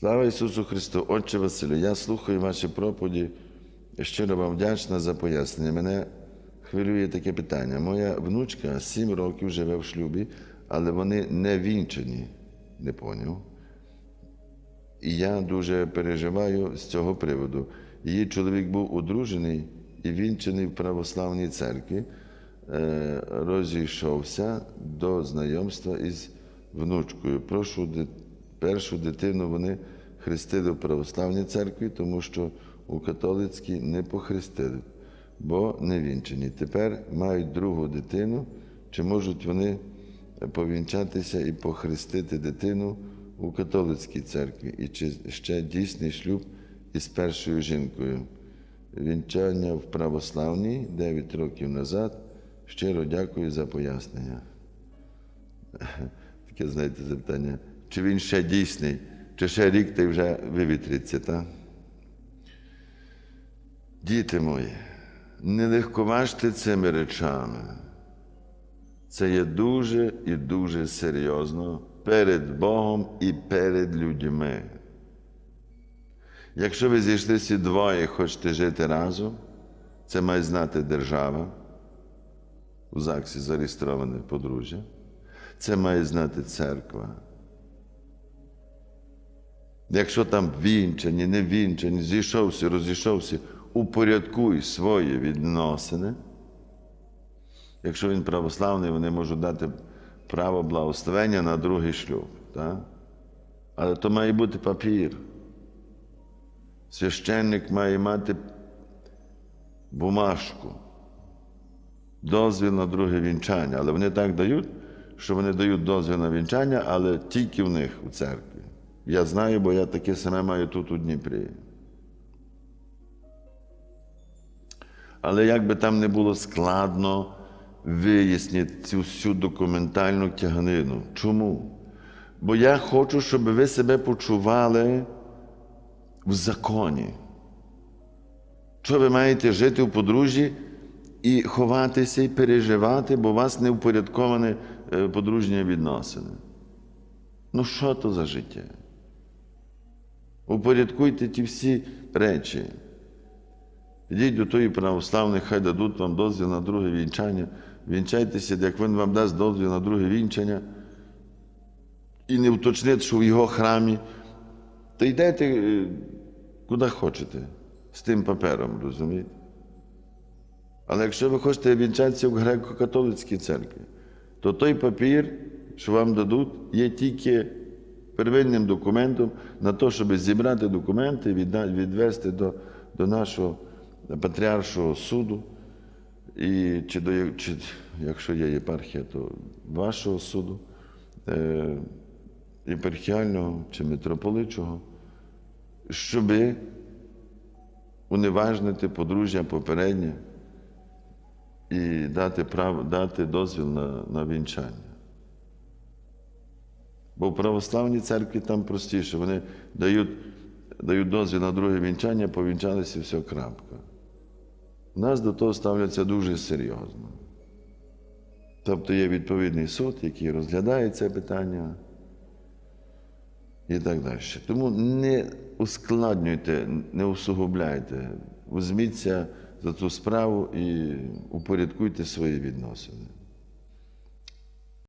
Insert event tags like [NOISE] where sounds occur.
Слава Ісусу Христу! Отче Василю, я слухаю ваші проповіді. Щиро вам вдячна за пояснення. Мене хвилює таке питання. Моя внучка 7 років живе в шлюбі, але вони не вінчані. Не поняв. І я дуже переживаю з цього приводу. Її чоловік був одружений і вінчений в православній церкві, е, розійшовся до знайомства із внучкою. Прошу першу дитину вони хрестили в православній церкві, тому що у католицькій не похрестили, бо не вінчені. Тепер мають другу дитину, чи можуть вони повінчатися і похрестити дитину у католицькій церкві, і чи ще дійсний шлюб із першою жінкою. Вінчання в православній 9 років назад. Щиро дякую за пояснення. [LAUGHS] Таке, знаєте, запитання. Чи він ще дійсний, чи ще рік й вже вивітриться, так? Діти мої, не легковажте цими речами. Це є дуже і дуже серйозно перед Богом і перед людьми. Якщо ви зійшлися двоє, хочете жити разом, це має знати держава, у ЗАГСі зареєстроване подружжя, це має знати церква. Якщо там вінчані, не вінчані, зійшовся, розійшовся, упорядкуй свої відносини. Якщо він православний, вони можуть дати право благословення на другий шлюб. Так? Але то має бути папір. Священник має мати бумажку, дозвіл на друге вінчання. Але вони так дають, що вони дають дозвіл на вінчання, але тільки в них у церкві. Я знаю, бо я таке саме маю тут у Дніпрі. Але як би там не було складно вияснити цю всю документальну тяганину. Чому? Бо я хочу, щоб ви себе почували в законі. Що ви маєте жити в подружжі і ховатися і переживати, бо у вас не впорядковані е, подружні відносини. Ну, що то за життя? Упорядкуйте ті всі речі. Йдіть до тої православної, хай дадуть вам дозвіл на друге вінчання. Вінчайтеся, як він вам дасть дозвіл на друге вінчання. І не уточнить, що в його храмі. То йдете е, куди хочете з тим папером, розумієте? Але якщо ви хочете вінчатися в греко-католицькій церкві, то той папір, що вам дадуть, є тільки первинним документом на те, щоб зібрати документи, відвести до, до нашого патріаршого суду, і чи, до, чи якщо є єпархія, то вашого суду, е, єпархіального чи митрополичого, щоби уневажнити подружжя попереднє і дати, право, дати дозвіл на, на вінчання. Бо в православній церкві там простіше. Вони дають, дають дозвіл на друге вінчання, повінчалися все крапка. У нас до того ставляться дуже серйозно. Тобто є відповідний суд, який розглядає це питання і так далі. Тому не ускладнюйте, не усугубляйте, візьміться за цю справу і упорядкуйте свої відносини.